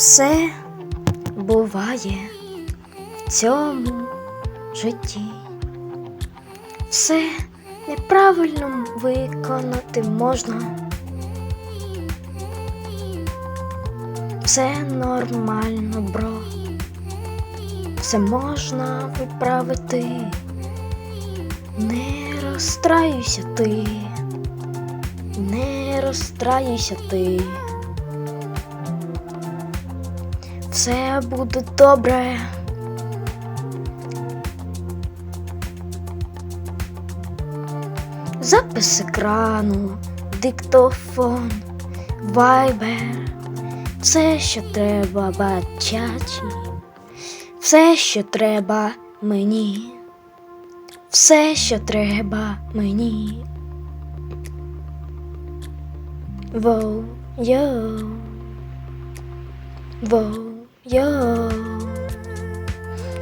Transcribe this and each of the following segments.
Все буває в цьому житті. Все неправильно виконати можна. Все нормально, бро. Все можна виправити. Не розстраюйся ти. Не розстраюйся ти. Все буде добре. Запис екрану, диктофон, вайбер, все, що треба бачачі, все, що треба мені, все, що треба мені. Воу, йоу. Воу, йоу.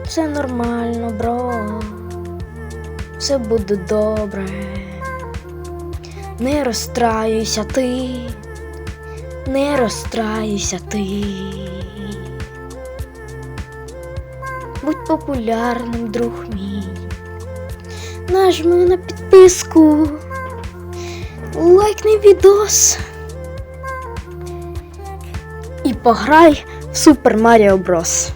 Все нормально, бро. Все буде добре. Не розстраюйся ти. Не розстраюйся ти. Будь популярним, друг мій. Нажми на підписку. Лайкни відос. І пограй Super Mario Bros.